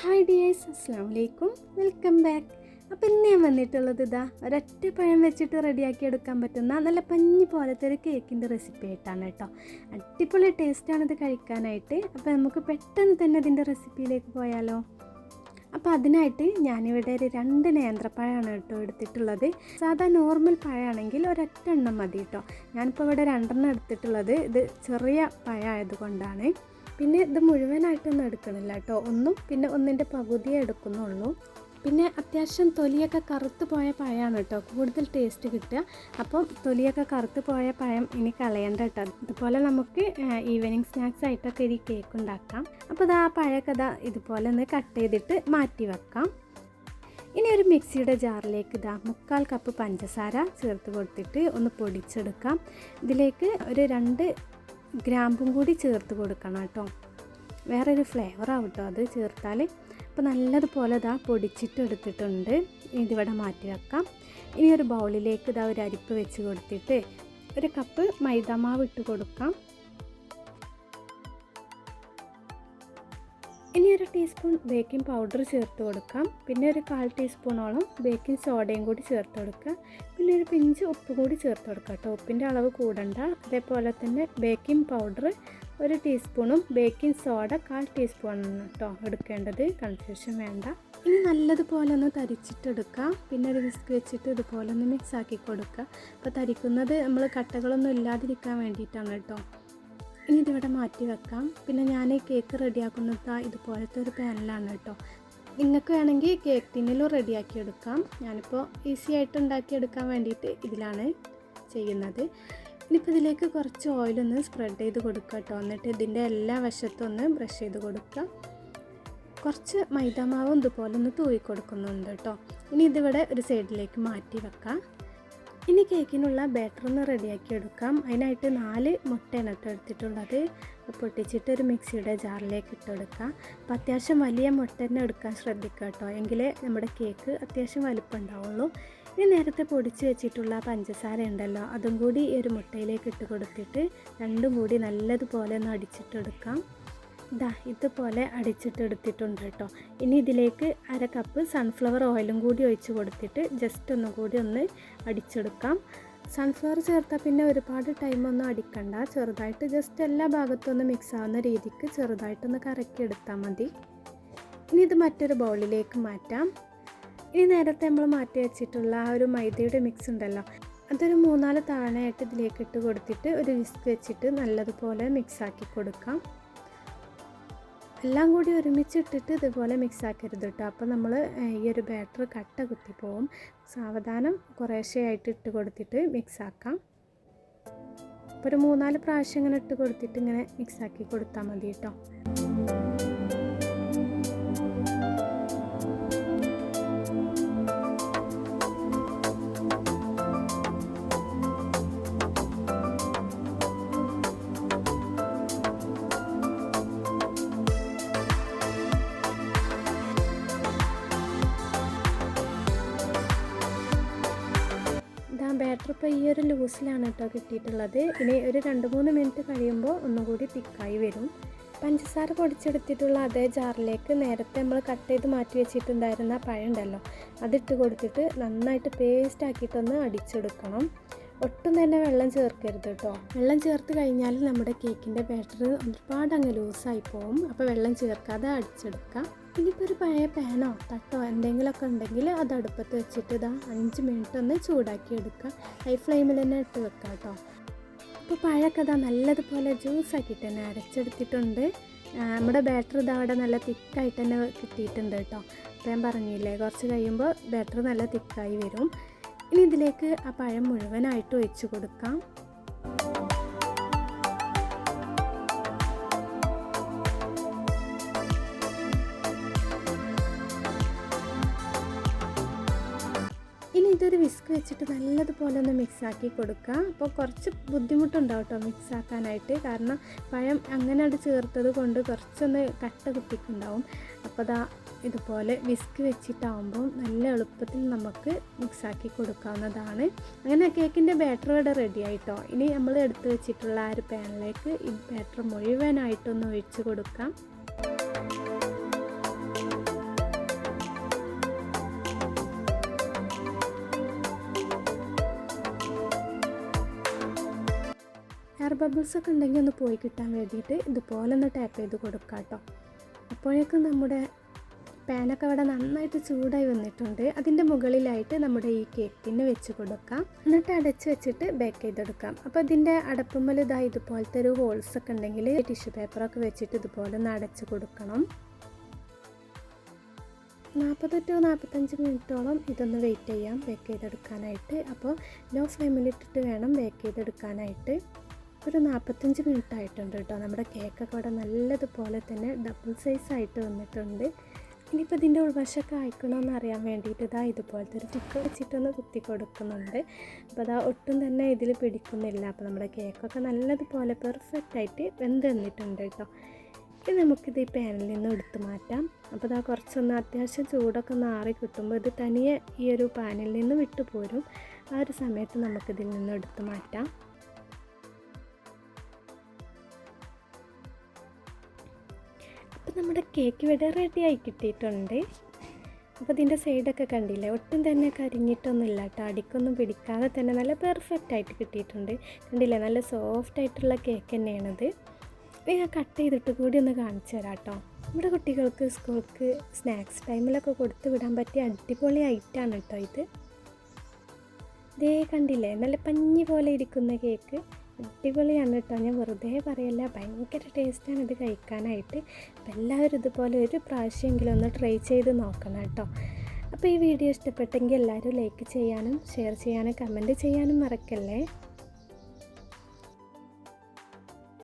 Hi dears അസ്സാം വലൈക്കും welcome back. അപ്പോൾ ഇന്ന് ഞാൻ വന്നിട്ടുള്ളത് ഇതാ ഒരൊറ്റ പഴം വെച്ചിട്ട് റെഡിയാക്കി എടുക്കാൻ പറ്റുന്ന നല്ല പഞ്ഞി പോലത്തെ ഒരു കേക്കിന്റെ റെസിപ്പി ആയിട്ടാണ് കേട്ടോ. അടിപൊളി ടേസ്റ്റാണ് ഇത് കഴിക്കാനായിട്ട്. അപ്പോൾ നമുക്ക് പെട്ടെന്ന് തന്നെ ഇതിന്റെ റെസിപ്പിയിലേക്ക് പോയാലോ? അപ്പോൾ അതിനായിട്ട് ഞാനിവിടെ ഒരു രണ്ട് നേന്ത്രപ്പഴമാണ് കേട്ടോ എടുത്തിട്ടുള്ളത്. സാധാ നോർമൽ പഴമാണെങ്കിൽ ഒരൊറ്റ എണ്ണം മതി കേട്ടോ. ഞാനിപ്പോൾ ഇവിടെ രണ്ടെണ്ണം എടുത്തിട്ടുള്ളത്. ഇത് ചെറിയ പഴമായതുകൊണ്ടാണ്. പിന്നെ ഇത് മുഴുവനായിട്ടൊന്നും എടുക്കണില്ല കേട്ടോ. ഒന്നും പിന്നെ ഒന്നിന്റെ പകുതിയേ എടുക്കുന്നുള്ളൂ. പിന്നെ അത്യാവശ്യം തൊലിയൊക്കെ കറുത്ത് പോയ പഴമാണ് കേട്ടോ. കൂടുതൽ ടേസ്റ്റ് കിട്ടുക. അപ്പം തൊലിയൊക്കെ കറുത്ത് പോയ പഴം ഇനി കളയണ്ട കേട്ടോ. ഇതുപോലെ നമുക്ക് ഈവനിങ് സ്നാക്സ് ആയിട്ടൊക്കെ ഈ കേക്ക് ഉണ്ടാക്കാം. അപ്പോൾ ഇത് ആ ഇതാ ഇതുപോലെ ഒന്ന് കട്ട് ചെയ്തിട്ട് മാറ്റി വെക്കാം. ഇനി ഒരു മിക്സിയുടെ ജാറിലേക്ക് ഇതാ മുക്കാൽ കപ്പ് പഞ്ചസാര ചേർത്ത് കൊടുത്തിട്ട് ഒന്ന് പൊടിച്ചെടുക്കാം. ഇതിലേക്ക് ഒരു രണ്ട് ഗ്രാമ്പും കൂടി ചേർത്ത് കൊടുക്കണം കേട്ടോ. വേറൊരു ഫ്ലേവർ ആവും കേട്ടോ അത് ചേർത്താൽ അപ്പോൾ നല്ലതുപോലെ ഇതാ പൊടിച്ചിട്ടെടുത്തിട്ടുണ്ട് ഇതിവിടെ മാറ്റി വെക്കാം. ഇനി ഒരു ബൗളിലേക്ക് ഇതാ ഒരു അരിപ്പ് വെച്ച് കൊടുത്തിട്ട് ഒരു കപ്പ് മൈദമാവ് ഇട്ട് കൊടുക്കാം. ഇനി ഒരു ടീസ്പൂൺ ബേക്കിംഗ് പൗഡർ ചേർത്ത് കൊടുക്കാം. പിന്നെ ഒരു കാൽ ടീസ്പൂണോളം ബേക്കിംഗ് സോഡയും കൂടി ചേർത്ത് കൊടുക്കുക. പിന്നെ ഒരു പിഞ്ച് ഉപ്പ് കൂടി ചേർത്ത് കൊടുക്കുക കേട്ടോ. ഉപ്പിന്റെ അളവ് കൂടണ്ട. അതേപോലെ തന്നെ ബേക്കിംഗ് പൗഡർ ഒരു ടീസ്പൂണും ബേക്കിംഗ് സോഡ കാൽ ടീസ്പൂണാണ് കേട്ടോ എടുക്കേണ്ടത്. കൺഫ്യൂഷൻ വേണ്ട. ഇനി നല്ലതുപോലെ ഒന്ന് തരിച്ചിട്ടെടുക്കുക. പിന്നെ ഒരു വിസ്ക് വെച്ചിട്ട് ഇതുപോലെ ഒന്ന് മിക്സ് ആക്കി കൊടുക്കുക. അപ്പോൾ തരിക്കുന്നത് നമ്മൾ കട്ടകളൊന്നും ഇല്ലാതിരിക്കാൻ വേണ്ടിയിട്ടാണ് കേട്ടോ. ഇനി ഇതിവിടെ മാറ്റി വെക്കാം. പിന്നെ ഞാൻ ഈ കേക്ക് റെഡിയാക്കുന്നത് ഇതുപോലത്തെ ഒരു പാനലാണ് കേട്ടോ നിങ്ങൾക്ക് വേണമെങ്കിൽ കേക്ക് ടിന്നിലും റെഡിയാക്കി എടുക്കാം. ഞാനിപ്പോൾ ഈസി ആയിട്ട് ഉണ്ടാക്കിയെടുക്കാൻ വേണ്ടിയിട്ട് ഇതിലാണ് ചെയ്യുന്നത്. ഇനിയിപ്പോൾ ഇതിലേക്ക് കുറച്ച് ഓയിലൊന്ന് സ്പ്രെഡ് ചെയ്ത് കൊടുക്കുക കേട്ടോ എന്നിട്ട് ഇതിന്റെ എല്ലാ വശത്തും ഒന്ന് ബ്രഷ് ചെയ്ത് കൊടുക്കുക കുറച്ച് മൈദാമാവും ഇതുപോലെ ഒന്ന് തൂവി കൊടുക്കുന്നുണ്ട് കേട്ടോ ഇനി ഇതിവിടെ ഒരു സൈഡിലേക്ക് മാറ്റി വെക്കാം. ഇനി കേക്കിനുള്ള ബാറ്റർ ഒന്ന് റെഡിയാക്കി എടുക്കാം അതിനായിട്ട് നാല് മുട്ടയാണ് കേട്ടോ എടുത്തിട്ടുള്ളത് പൊട്ടിച്ചിട്ട് ഒരു മിക്സിയുടെ ജാറിലേക്ക് ഇട്ടെടുക്കാം. അപ്പോൾ അത്യാവശ്യം വലിയ മുട്ട തന്നെ എടുക്കാൻ ശ്രദ്ധിക്കുക കേട്ടോ. എങ്കിലേ നമ്മുടെ കേക്ക് അത്യാവശ്യം വലിപ്പം ഉണ്ടാവുള്ളൂ ഇനി നേരത്തെ പൊടിച്ച് വെച്ചിട്ടുള്ള പഞ്ചസാര ഉണ്ടല്ലോ അതും കൂടി ഈ ഒരു മുട്ടയിലേക്ക് ഇട്ട് കൊടുത്തിട്ട് രണ്ടും കൂടി നല്ലതുപോലെ ഒന്ന് അടിച്ചിട്ടെടുക്കാം. ഇതാ ഇതുപോലെ അടിച്ചിട്ടെടുത്തിട്ടുണ്ട് കേട്ടോ. ഇനി ഇതിലേക്ക് അര കപ്പ് സൺഫ്ലവർ ഓയിലും കൂടി ഒഴിച്ച് കൊടുത്തിട്ട് ജസ്റ്റ് ഒന്നും കൂടി ഒന്ന് അടിച്ചെടുക്കാം. സൺഫ്ലവർ ചേർത്താൽ പിന്നെ ഒരുപാട് ടൈമൊന്നും അടിക്കണ്ട. ചെറുതായിട്ട് ജസ്റ്റ് എല്ലാ ഭാഗത്തും ഒന്ന് മിക്സ് ആവുന്ന രീതിക്ക് ചെറുതായിട്ടൊന്ന് കറക്കി എടുത്താൽ മതി. ഇനി ഇത് മറ്റൊരു ബൗളിലേക്ക് മാറ്റാം. ഇനി നേരത്തെ നമ്മൾ മാറ്റി വെച്ചിട്ടുള്ള ആ ഒരു മൈദയുടെ മിക്സ് ഉണ്ടല്ലോ അതൊരു മൂന്നാൽ തവണയായിട്ട് ഇതിലേക്ക് ഇട്ട് കൊടുത്തിട്ട് ഒരു വിസ്ക് വെച്ചിട്ട് നല്ലതുപോലെ മിക്സ് ആക്കി കൊടുക്കാം. എല്ലാം കൂടി ഒരുമിച്ചിട്ടിട്ട് ഇതുപോലെ മിക്സ് ആക്കരുത് കേട്ടോ അപ്പോൾ നമ്മൾ ഈ ഒരു ബാറ്റർ കട്ട കുത്തി പോവും സാവധാനം കുറേശ്ശെയായിട്ട് ഇട്ട് കൊടുത്തിട്ട് മിക്സ് ആക്കാം. അപ്പോൾ ഒരു മൂന്നാൽ പ്രാവശ്യം ഇങ്ങനെ ഇട്ട് കൊടുത്തിട്ട് ഇങ്ങനെ മിക്സ് ആക്കി കൊടുത്താൽ മതി കേട്ടോ ഇപ്പോൾ ഈ ഒരു ലൂസിലാണ് കേട്ടോ കിട്ടിയിട്ടുള്ളത്. ഇനി ഒരു രണ്ട് മൂന്ന് മിനിറ്റ് കഴിയുമ്പോൾ ഒന്നുകൂടി തിക്കായി വരും. പഞ്ചസാര പൊടിച്ചെടുത്തിട്ടുള്ള അതേ ജാറിലേക്ക് നേരത്തെ നമ്മൾ കട്ട് ചെയ്ത് മാറ്റി വെച്ചിട്ടുണ്ടായിരുന്ന പഴം ഉണ്ടല്ലോ അതിട്ട് കൊടുത്തിട്ട് നന്നായിട്ട് പേസ്റ്റ് ആക്കിയിട്ടൊന്ന് അടിച്ചെടുക്കണം. ഒട്ടും തന്നെ വെള്ളം ചേർക്കരുത് കേട്ടോ. വെള്ളം ചേർത്ത് കഴിഞ്ഞാൽ നമ്മുടെ കേക്കിന്റെ ബാറ്റർ ഒരുപാട് അങ്ങ് ലൂസായി പോകും അപ്പോൾ വെള്ളം ചേർക്കാതെ അടിച്ചെടുക്കാം. ഇനിയിപ്പോൾ ഒരു പഴയ പാനോ തട്ടോ എന്തെങ്കിലുമൊക്കെ ഉണ്ടെങ്കിൽ അത് അടുപ്പത്ത് വെച്ചിട്ട് ഇതാ അഞ്ച് മിനിറ്റ് ഒന്ന് ചൂടാക്കി എടുക്കുക ഹൈ ഫ്ലെയിമിൽ തന്നെ ഇട്ട് വെക്കാം കേട്ടോ. ഇപ്പോൾ പഴമൊക്കെ ഇതാ നല്ലതുപോലെ ജ്യൂസാക്കിയിട്ട് തന്നെ അരച്ചെടുത്തിട്ടുണ്ട്. നമ്മുടെ ബാറ്റർ ഇതാ അവിടെ നല്ല തിക്കായിട്ട് തന്നെ കിട്ടിയിട്ടുണ്ട് കേട്ടോ. അപ്പോൾ ഞാൻ പറഞ്ഞില്ലേ കുറച്ച് കഴിയുമ്പോൾ ബാറ്റർ നല്ല തിക്കായി വരും. ഇനി ഇതിലേക്ക് ആ പഴം മുഴുവനായിട്ട് ഒഴിച്ചു കൊടുക്കാം. ഇതൊരു വിസ്ക് വെച്ചിട്ട് നല്ലതുപോലെ ഒന്ന് മിക്സ് ആക്കി കൊടുക്കുക. അപ്പോൾ കുറച്ച് ബുദ്ധിമുട്ടുണ്ടാവും കേട്ടോ മിക്സ് ആക്കാനായിട്ട് കാരണം പഴം അങ്ങനെ അത് ചേർത്തത് കൊണ്ട് കുറച്ചൊന്ന് കട്ട കുത്തിക്കുണ്ടാവും. അപ്പോൾ അതാ ഇതുപോലെ വിസ്ക് വെച്ചിട്ടാവുമ്പോൾ നല്ല എളുപ്പത്തിൽ നമുക്ക് മിക്സ് ആക്കി കൊടുക്കാവുന്നതാണ്. അങ്ങനെ കേക്കിന്റെ ബാറ്റർ ഇവിടെ റെഡി ആയിട്ടോ? ഇനി നമ്മൾ എടുത്ത് വെച്ചിട്ടുള്ള ആ ഒരു പാനിലേക്ക് ഈ ബാറ്റർ മുഴുവനായിട്ടൊന്ന് ഒഴിച്ച് കൊടുക്കാം. ബബിൾസ് ഒക്കെ ഉണ്ടെങ്കിൽ ഒന്ന് പോയി കിട്ടാൻ വേണ്ടിയിട്ട് ഇതുപോലെ ഒന്ന് ടാപ്പ് ചെയ്ത് കൊടുക്കാം കേട്ടോ അപ്പോഴേക്കും നമ്മുടെ പാനൊക്കെ അവിടെ നന്നായിട്ട് ചൂടായി വന്നിട്ടുണ്ട്. അതിന്റെ മുകളിലായിട്ട് നമ്മുടെ ഈ കേക്കിന് വെച്ച് കൊടുക്കാം. എന്നിട്ട് അടച്ച് വെച്ചിട്ട് ബേക്ക് ചെയ്തെടുക്കാം. അപ്പോൾ ഇതിന്റെ അടപ്പുമ്മൽ ഇതാ ഇതുപോലത്തെ ഒരു ഹോൾസ് ഒക്കെ ഉണ്ടെങ്കിൽ ടിഷ്യൂ പേപ്പറൊക്കെ വെച്ചിട്ട് ഇതുപോലെ ഒന്ന് അടച്ച് കൊടുക്കണം. നാൽപ്പത് ടു നാൽപ്പത്തഞ്ച് മിനിറ്റോളം ഇതൊന്ന് വെയിറ്റ് ചെയ്യാം. ബേക്ക് ചെയ്തെടുക്കാനായിട്ട്. അപ്പോൾ ലോ ഫ്ലെയിമിലിട്ടിട്ട് വേണം ബേക്ക് ചെയ്തെടുക്കാനായിട്ട്. ഒരു നാൽപ്പത്തഞ്ച് മിനിറ്റ് ആയിട്ടുണ്ട് കേട്ടോ. നമ്മുടെ കേക്കൊക്കെ ഇവിടെ നല്ലതുപോലെ തന്നെ ഡബിൾ സൈസ് ആയിട്ട് വന്നിട്ടുണ്ട്. ഇനിയിപ്പോൾ ഇതിന്റെ ഉൾവശമൊക്കെ അയക്കണമെന്ന് അറിയാൻ വേണ്ടിയിട്ട് ഇതാ ഇതുപോലത്തെ ഒരു ചുക്ക് വെച്ചിട്ടൊന്ന് കുത്തി കൊടുക്കുന്നുണ്ട്. അപ്പോൾ അതാ ഒട്ടും തന്നെ ഇതിൽ പിടിക്കുന്നില്ല. അപ്പോൾ നമ്മുടെ കേക്കൊക്കെ നല്ലതുപോലെ പെർഫെക്റ്റ് ആയിട്ട് വെന്ത് വന്നിട്ടുണ്ട് കേട്ടോ. ഇനി നമുക്കിത് ഈ പാനിൽ നിന്ന് എടുത്തു മാറ്റാം. അപ്പോൾ ഇതാ കുറച്ചൊന്ന് അത്യാവശ്യം ചൂടൊക്കെ മാറി കിട്ടുമ്പോൾ ഇത് തനിയെ ഈ ഒരു പാനിൽ നിന്ന് വിട്ടുപോരും. ആ ഒരു സമയത്ത് നമുക്കിതിൽ നിന്ന് എടുത്തു മാറ്റാം. നമ്മുടെ കേക്ക് ഇവിടെ റെഡിയായി കിട്ടിയിട്ടുണ്ട്. അപ്പോൾ ഇതിന്റെ സൈഡൊക്കെ കണ്ടില്ലേ? ഒട്ടും തന്നെ കരിഞ്ഞിട്ടൊന്നുമില്ല കേട്ടോ. അടിക്കൊന്നും പിടിക്കാതെ തന്നെ നല്ല പെർഫെക്റ്റ് ആയിട്ട് കിട്ടിയിട്ടുണ്ട്. കണ്ടില്ലേ? നല്ല സോഫ്റ്റ് ആയിട്ടുള്ള കേക്ക് തന്നെയാണത് ഞാൻ കട്ട് ചെയ്തിട്ട് കൂടി ഒന്ന് കാണിച്ചു തരാം കേട്ടോ. നമ്മുടെ കുട്ടികൾക്ക് സ്കൂൾക്ക് സ്നാക്സ് ടൈമിലൊക്കെ കൊടുത്ത് വിടാൻ പറ്റിയ അടിപൊളി ഐറ്റാണ് കേട്ടോ ഇത്. ഇതേ കണ്ടില്ലേ? നല്ല പഞ്ഞി പോലെ ഇരിക്കുന്ന കേക്ക് അടിപൊളിയാണ് കേട്ടോ. ഞാൻ വെറുതെ പറയല്ല ഭയങ്കര ടേസ്റ്റാണ് ഇത് കഴിക്കാനായിട്ട്. അപ്പം എല്ലാവരും ഇതുപോലെ ഒരു പ്രാവശ്യമെങ്കിലും ഒന്ന് ട്രൈ ചെയ്ത് നോക്കണം കേട്ടോ. അപ്പോൾ ഈ വീഡിയോ ഇഷ്ടപ്പെട്ടെങ്കിൽ എല്ലാവരും ലൈക്ക് ചെയ്യാനും ഷെയർ ചെയ്യാനും കമന്റ് ചെയ്യാനും മറക്കല്ലേ?